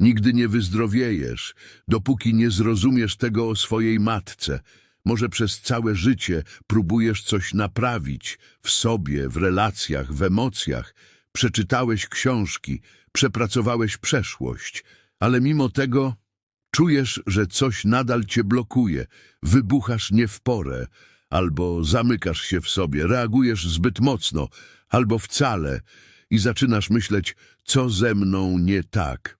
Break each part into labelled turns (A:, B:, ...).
A: Nigdy nie wyzdrowiejesz, dopóki nie zrozumiesz tego o swojej matce. Może przez całe życie próbujesz coś naprawić w sobie, w relacjach, w emocjach. Przeczytałeś książki, przepracowałeś przeszłość, ale mimo tego czujesz, że coś nadal cię blokuje, wybuchasz nie w porę, albo zamykasz się w sobie, reagujesz zbyt mocno, albo wcale i zaczynasz myśleć, co ze mną nie tak.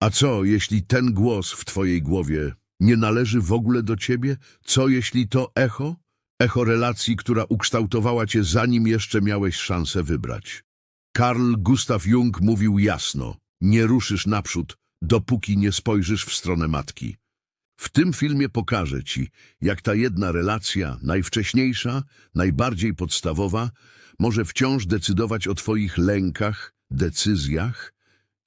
A: A co, jeśli ten głos w twojej głowie nie należy w ogóle do ciebie? Co, jeśli to echo? Echo relacji, która ukształtowała cię zanim jeszcze miałeś szansę wybrać. Karl Gustav Jung mówił jasno, nie ruszysz naprzód, dopóki nie spojrzysz w stronę matki. W tym filmie pokażę ci, jak ta jedna relacja, najwcześniejsza, najbardziej podstawowa, może wciąż decydować o twoich lękach, decyzjach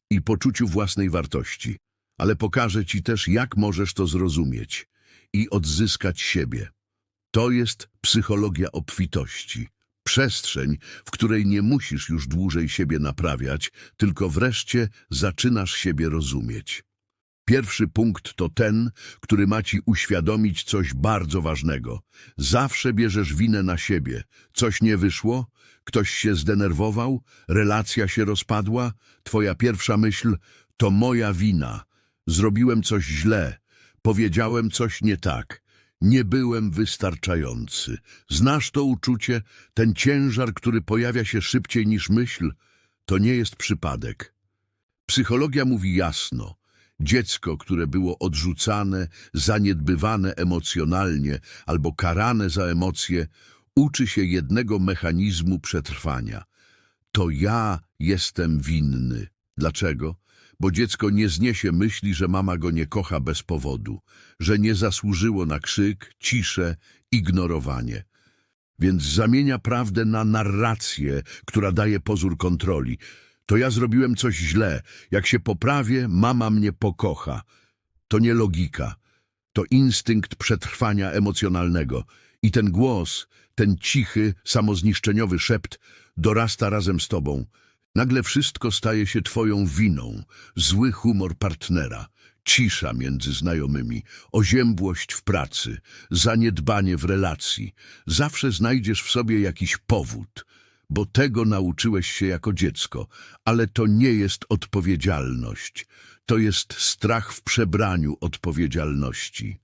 A: i poczuciu własnej wartości. Ale pokażę ci też, jak możesz to zrozumieć i odzyskać siebie. To jest psychologia obfitości. Przestrzeń, w której nie musisz już dłużej siebie naprawiać, tylko wreszcie zaczynasz siebie rozumieć. Pierwszy punkt to ten, który ma ci uświadomić coś bardzo ważnego. Zawsze bierzesz winę na siebie. Coś nie wyszło, ktoś się zdenerwował, relacja się rozpadła, twoja pierwsza myśl to moja wina. Zrobiłem coś źle, powiedziałem coś nie tak. Nie byłem wystarczający. Znasz to uczucie, ten ciężar, który pojawia się szybciej niż myśl? To nie jest przypadek. Psychologia mówi jasno. Dziecko, które było odrzucane, zaniedbywane emocjonalnie albo karane za emocje, uczy się jednego mechanizmu przetrwania. To ja jestem winny. Dlaczego? Bo dziecko nie zniesie myśli, że mama go nie kocha bez powodu, że nie zasłużyło na krzyk, ciszę, ignorowanie. Więc zamienia prawdę na narrację, która daje pozór kontroli. To ja zrobiłem coś źle. Jak się poprawię, mama mnie pokocha. To nie logika. To instynkt przetrwania emocjonalnego. I ten głos, ten cichy, samozniszczeniowy szept dorasta razem z tobą. Nagle wszystko staje się twoją winą. Zły humor partnera, cisza między znajomymi, oziębłość w pracy, zaniedbanie w relacji. Zawsze znajdziesz w sobie jakiś powód, bo tego nauczyłeś się jako dziecko, ale to nie jest odpowiedzialność. To jest strach w przebraniu odpowiedzialności.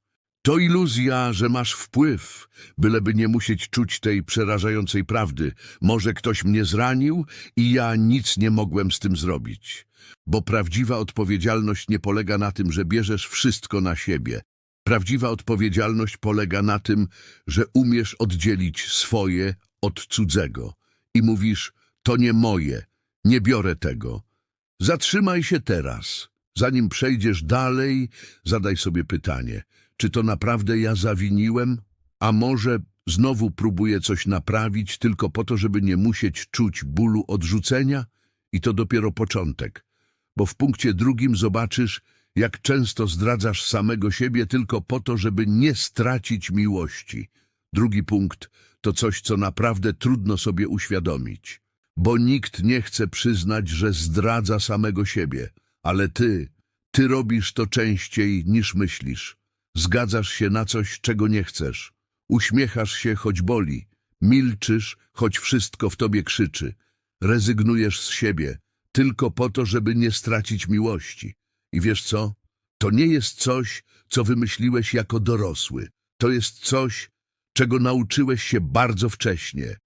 A: To iluzja, że masz wpływ, byleby nie musieć czuć tej przerażającej prawdy. Może ktoś mnie zranił i ja nic nie mogłem z tym zrobić. Bo prawdziwa odpowiedzialność nie polega na tym, że bierzesz wszystko na siebie. Prawdziwa odpowiedzialność polega na tym, że umiesz oddzielić swoje od cudzego. I mówisz, to nie moje, nie biorę tego. Zatrzymaj się teraz. Zanim przejdziesz dalej, zadaj sobie pytanie, czy to naprawdę ja zawiniłem? A może znowu próbuję coś naprawić tylko po to, żeby nie musieć czuć bólu odrzucenia? I to dopiero początek, bo w punkcie drugim zobaczysz, jak często zdradzasz samego siebie tylko po to, żeby nie stracić miłości. Drugi punkt to coś, co naprawdę trudno sobie uświadomić, bo nikt nie chce przyznać, że zdradza samego siebie, ale ty, ty robisz to częściej niż myślisz. Zgadzasz się na coś, czego nie chcesz. Uśmiechasz się, choć boli. Milczysz, choć wszystko w tobie krzyczy. Rezygnujesz z siebie, tylko po to, żeby nie stracić miłości. I wiesz co? To nie jest coś, co wymyśliłeś jako dorosły. To jest coś, czego nauczyłeś się bardzo wcześnie.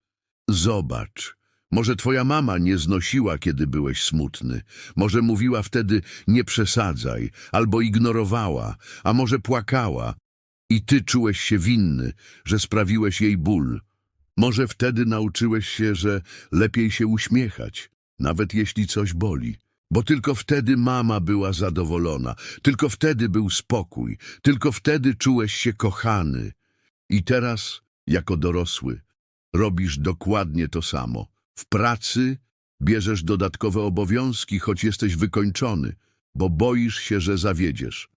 A: Zobacz, może twoja mama nie znosiła, kiedy byłeś smutny. Może mówiła wtedy nie przesadzaj, albo ignorowała, a może płakała. I ty czułeś się winny, że sprawiłeś jej ból. Może wtedy nauczyłeś się, że lepiej się uśmiechać, nawet jeśli coś boli. Bo tylko wtedy mama była zadowolona, tylko wtedy był spokój, tylko wtedy czułeś się kochany. I teraz, jako dorosły, robisz dokładnie to samo. W pracy bierzesz dodatkowe obowiązki, choć jesteś wykończony, bo boisz się, że zawiedziesz.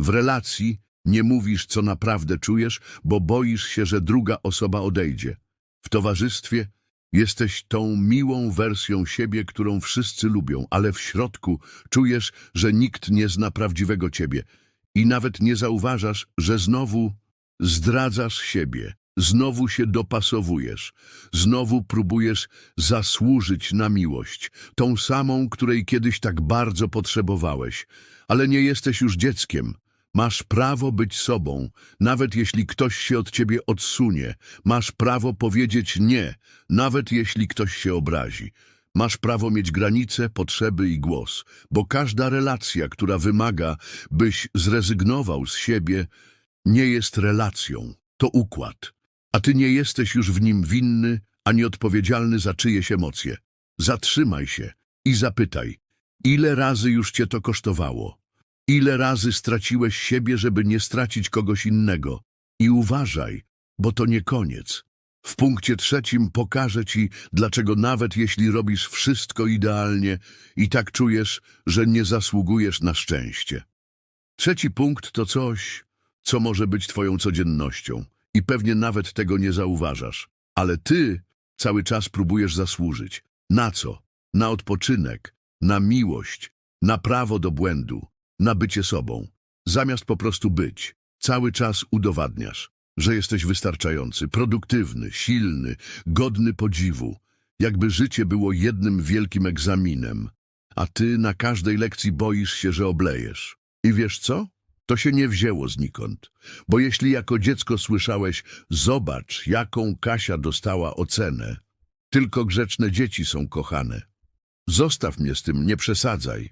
A: W relacji nie mówisz, co naprawdę czujesz, bo boisz się, że druga osoba odejdzie. W towarzystwie Jesteś tą miłą wersją siebie, którą wszyscy lubią, ale w środku czujesz, że nikt nie zna prawdziwego ciebie i nawet nie zauważasz, że znowu zdradzasz siebie, znowu się dopasowujesz, znowu próbujesz zasłużyć na miłość, tą samą, której kiedyś tak bardzo potrzebowałeś, ale nie jesteś już dzieckiem. Masz prawo być sobą, nawet jeśli ktoś się od ciebie odsunie. Masz prawo powiedzieć nie, nawet jeśli ktoś się obrazi. Masz prawo mieć granice, potrzeby i głos, bo każda relacja, która wymaga, byś zrezygnował z siebie, nie jest relacją, to układ. A ty nie jesteś już w nim winny, ani odpowiedzialny za czyjeś emocje. Zatrzymaj się i zapytaj, ile razy już cię to kosztowało? Ile razy straciłeś siebie, żeby nie stracić kogoś innego? I uważaj, bo to nie koniec. W punkcie trzecim pokażę ci, dlaczego nawet jeśli robisz wszystko idealnie, i tak czujesz, że nie zasługujesz na szczęście. Trzeci punkt to coś, co może być twoją codziennością i pewnie nawet tego nie zauważasz. Ale ty cały czas próbujesz zasłużyć. Na co? Na odpoczynek, na miłość, na prawo do błędu, na bycie sobą. Zamiast po prostu być, cały czas udowadniasz, że jesteś wystarczający, produktywny, silny, godny podziwu, jakby życie było jednym wielkim egzaminem, a ty na każdej lekcji boisz się, że oblejesz. I wiesz co? To się nie wzięło znikąd. Bo jeśli jako dziecko słyszałeś, zobacz, jaką Kasia dostała ocenę, tylko grzeczne dzieci są kochane. Zostaw mnie z tym, nie przesadzaj.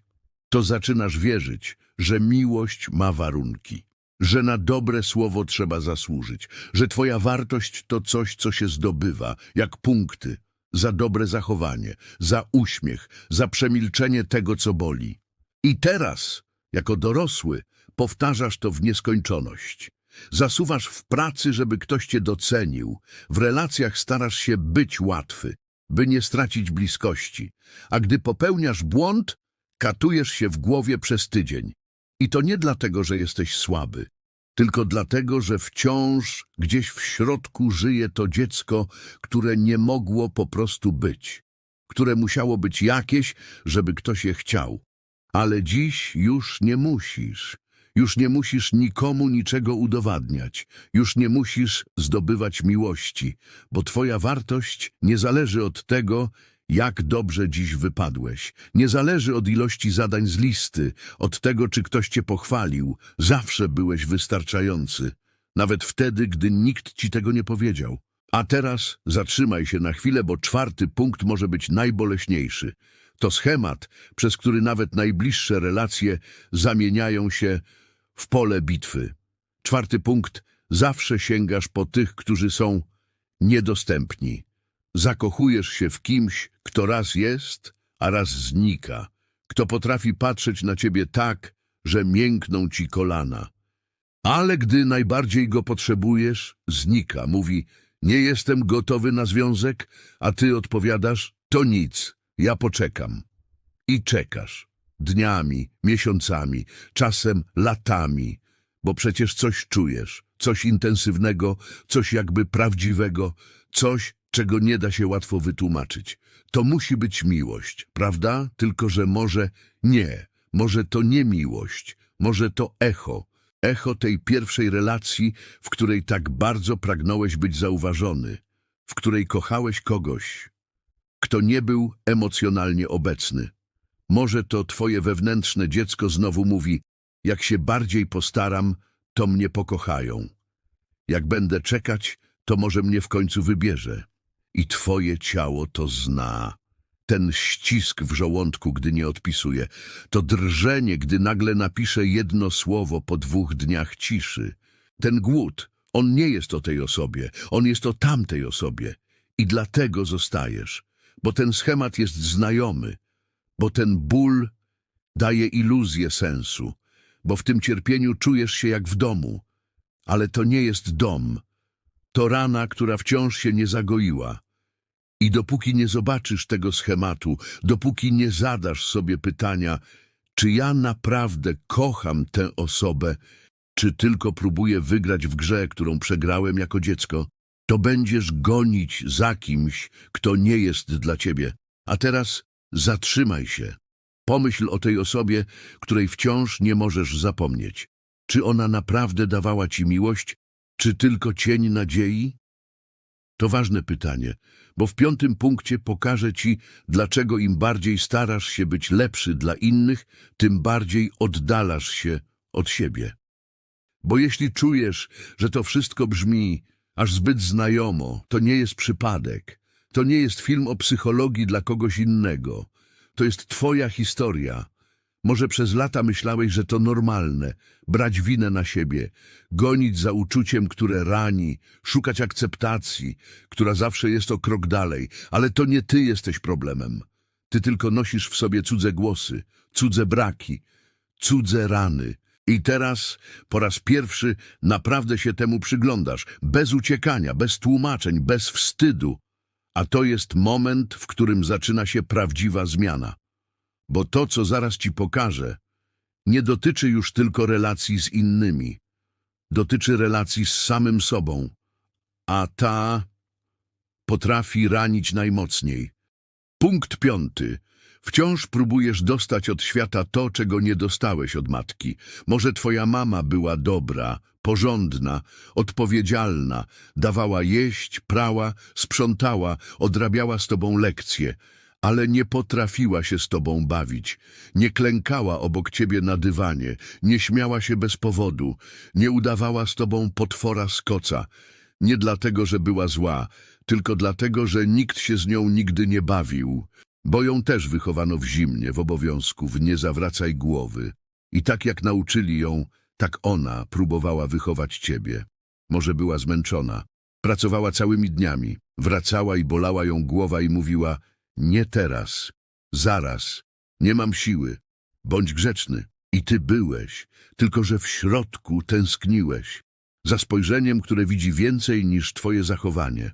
A: To zaczynasz wierzyć, że miłość ma warunki, że na dobre słowo trzeba zasłużyć, że twoja wartość to coś, co się zdobywa, jak punkty, za dobre zachowanie, za uśmiech, za przemilczenie tego, co boli. I teraz, jako dorosły, powtarzasz to w nieskończoność. Zasuwasz w pracy, żeby ktoś cię docenił. W relacjach starasz się być łatwy, by nie stracić bliskości. A gdy popełniasz błąd, katujesz się w głowie przez tydzień. I to nie dlatego, że jesteś słaby, tylko dlatego, że wciąż gdzieś w środku żyje to dziecko, które nie mogło po prostu być, które musiało być jakieś, żeby ktoś je chciał. Ale dziś już nie musisz. Już nie musisz nikomu niczego udowadniać. Już nie musisz zdobywać miłości, bo twoja wartość nie zależy od tego, jak dobrze dziś wypadłeś. Nie zależy od ilości zadań z listy, od tego, czy ktoś cię pochwalił. Zawsze byłeś wystarczający. Nawet wtedy, gdy nikt ci tego nie powiedział. A teraz zatrzymaj się na chwilę, bo czwarty punkt może być najboleśniejszy. To schemat, przez który nawet najbliższe relacje zamieniają się w pole bitwy. Czwarty punkt. Zawsze sięgasz po tych, którzy są niedostępni. Zakochujesz się w kimś, kto raz jest, a raz znika. Kto potrafi patrzeć na ciebie tak, że miękną ci kolana. Ale gdy najbardziej go potrzebujesz, znika. Mówi, nie jestem gotowy na związek, a ty odpowiadasz, to nic, ja poczekam. I czekasz. Dniami, miesiącami, czasem latami, bo przecież coś czujesz, coś intensywnego, coś jakby prawdziwego, coś, czego nie da się łatwo wytłumaczyć. To musi być miłość, prawda? Tylko, że może nie, może to nie miłość, może to echo, echo tej pierwszej relacji, w której tak bardzo pragnąłeś być zauważony, w której kochałeś kogoś, kto nie był emocjonalnie obecny. Może to twoje wewnętrzne dziecko znowu mówi, jak się bardziej postaram, to mnie pokochają. Jak będę czekać, to może mnie w końcu wybierze. I twoje ciało to zna. Ten ścisk w żołądku, gdy nie odpisuje. To drżenie, gdy nagle napisze jedno słowo po dwóch dniach ciszy. Ten głód, on nie jest o tej osobie, on jest o tamtej osobie. I dlatego zostajesz, bo ten schemat jest znajomy, bo ten ból daje iluzję sensu, bo w tym cierpieniu czujesz się jak w domu. Ale to nie jest dom, to rana, która wciąż się nie zagoiła. I dopóki nie zobaczysz tego schematu, dopóki nie zadasz sobie pytania, czy ja naprawdę kocham tę osobę, czy tylko próbuję wygrać w grze, którą przegrałem jako dziecko, to będziesz gonić za kimś, kto nie jest dla ciebie. A teraz zatrzymaj się. Pomyśl o tej osobie, której wciąż nie możesz zapomnieć. Czy ona naprawdę dawała ci miłość, czy tylko cień nadziei? To ważne pytanie, bo w piątym punkcie pokażę ci, dlaczego im bardziej starasz się być lepszy dla innych, tym bardziej oddalasz się od siebie. Bo jeśli czujesz, że to wszystko brzmi aż zbyt znajomo, to nie jest przypadek. To nie jest film o psychologii dla kogoś innego. To jest twoja historia. Może przez lata myślałeś, że to normalne, brać winę na siebie, gonić za uczuciem, które rani, szukać akceptacji, która zawsze jest o krok dalej, ale to nie ty jesteś problemem. Ty tylko nosisz w sobie cudze głosy, cudze braki, cudze rany. I teraz po raz pierwszy naprawdę się temu przyglądasz, bez uciekania, bez tłumaczeń, bez wstydu. A to jest moment, w którym zaczyna się prawdziwa zmiana. Bo to, co zaraz ci pokażę, nie dotyczy już tylko relacji z innymi. Dotyczy relacji z samym sobą. A ta potrafi ranić najmocniej. Punkt piąty. Wciąż próbujesz dostać od świata to, czego nie dostałeś od matki. Może twoja mama była dobra, porządna, odpowiedzialna, dawała jeść, prała, sprzątała, odrabiała z tobą lekcje, ale nie potrafiła się z tobą bawić. Nie klękała obok ciebie na dywanie, nie śmiała się bez powodu, nie udawała z tobą potwora z koca. Nie dlatego, że była zła, tylko dlatego, że nikt się z nią nigdy nie bawił. Bo ją też wychowano w zimnie, w obowiązku, w nie zawracaj głowy. I tak jak nauczyli ją, tak ona próbowała wychować ciebie. Może była zmęczona. Pracowała całymi dniami. Wracała i bolała ją głowa i mówiła nie teraz, zaraz, nie mam siły. Bądź grzeczny. I ty byłeś, tylko że w środku tęskniłeś. Za spojrzeniem, które widzi więcej niż twoje zachowanie.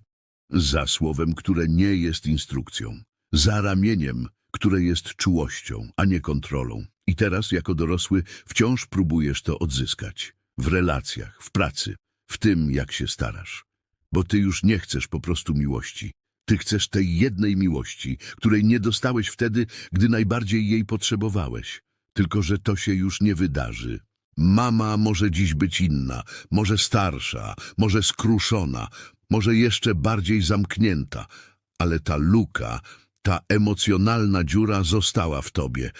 A: Za słowem, które nie jest instrukcją za ramieniem, które jest czułością, a nie kontrolą. I teraz, jako dorosły, wciąż próbujesz to odzyskać. W relacjach, w pracy, w tym, jak się starasz. Bo ty już nie chcesz po prostu miłości. Ty chcesz tej jednej miłości, której nie dostałeś wtedy, gdy najbardziej jej potrzebowałeś. Tylko, że to się już nie wydarzy. Mama może dziś być inna, może starsza, może skruszona, może jeszcze bardziej zamknięta, ale ta luka, ta emocjonalna dziura została w tobie.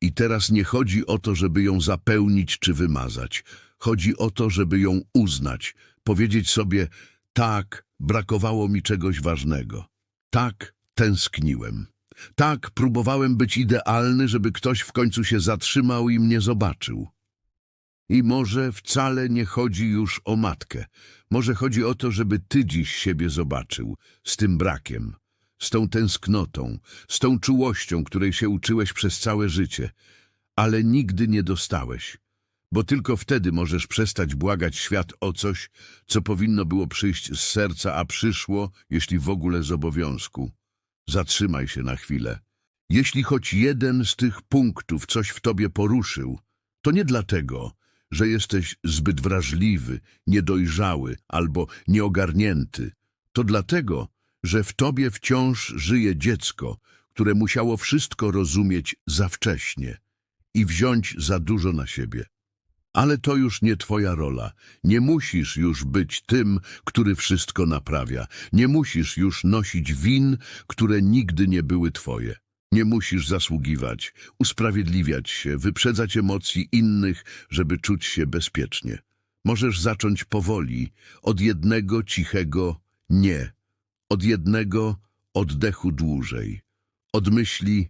A: I teraz nie chodzi o to, żeby ją zapełnić czy wymazać. Chodzi o to, żeby ją uznać, powiedzieć sobie, tak, brakowało mi czegoś ważnego. Tak, tęskniłem. Tak, próbowałem być idealny, żeby ktoś w końcu się zatrzymał i mnie zobaczył. I może wcale nie chodzi już o matkę. Może chodzi o to, żeby ty dziś siebie zobaczył, z tym brakiem, z tą tęsknotą, z tą czułością, której się uczyłeś przez całe życie, ale nigdy nie dostałeś, bo tylko wtedy możesz przestać błagać świat o coś, co powinno było przyjść z serca, a przyszło, jeśli w ogóle z obowiązku. Zatrzymaj się na chwilę. Jeśli choć jeden z tych punktów coś w tobie poruszył, to nie dlatego, że jesteś zbyt wrażliwy, niedojrzały albo nieogarnięty. To dlatego, że w tobie wciąż żyje dziecko, które musiało wszystko rozumieć za wcześnie i wziąć za dużo na siebie. Ale to już nie twoja rola. Nie musisz już być tym, który wszystko naprawia. Nie musisz już nosić win, które nigdy nie były twoje. Nie musisz zasługiwać, usprawiedliwiać się, wyprzedzać emocji innych, żeby czuć się bezpiecznie. Możesz zacząć powoli, od jednego cichego nie, od jednego oddechu dłużej, od myśli,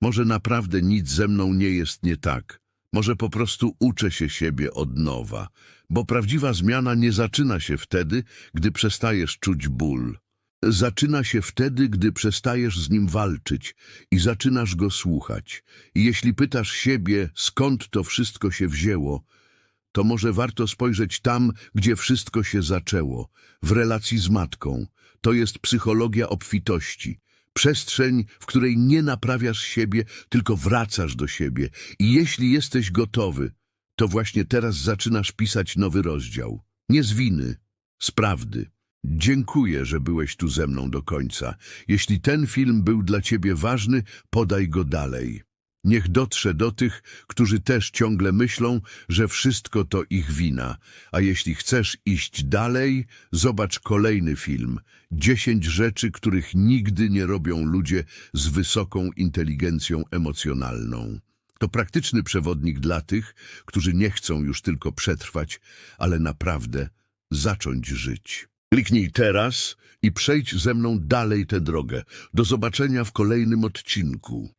A: może naprawdę nic ze mną nie jest nie tak, może po prostu uczę się siebie od nowa, bo prawdziwa zmiana nie zaczyna się wtedy, gdy przestajesz czuć ból. Zaczyna się wtedy, gdy przestajesz z nim walczyć i zaczynasz go słuchać. I jeśli pytasz siebie, skąd to wszystko się wzięło, to może warto spojrzeć tam, gdzie wszystko się zaczęło, w relacji z matką. To jest psychologia obfitości. Przestrzeń, w której nie naprawiasz siebie, tylko wracasz do siebie. I jeśli jesteś gotowy, to właśnie teraz zaczynasz pisać nowy rozdział. Nie z winy, z prawdy. Dziękuję, że byłeś tu ze mną do końca. Jeśli ten film był dla ciebie ważny, podaj go dalej. Niech dotrze do tych, którzy też ciągle myślą, że wszystko to ich wina. A jeśli chcesz iść dalej, zobacz kolejny film. Dziesięć rzeczy, których nigdy nie robią ludzie z wysoką inteligencją emocjonalną. To praktyczny przewodnik dla tych, którzy nie chcą już tylko przetrwać, ale naprawdę zacząć żyć. Kliknij teraz i przejdź ze mną dalej tę drogę. Do zobaczenia w kolejnym odcinku.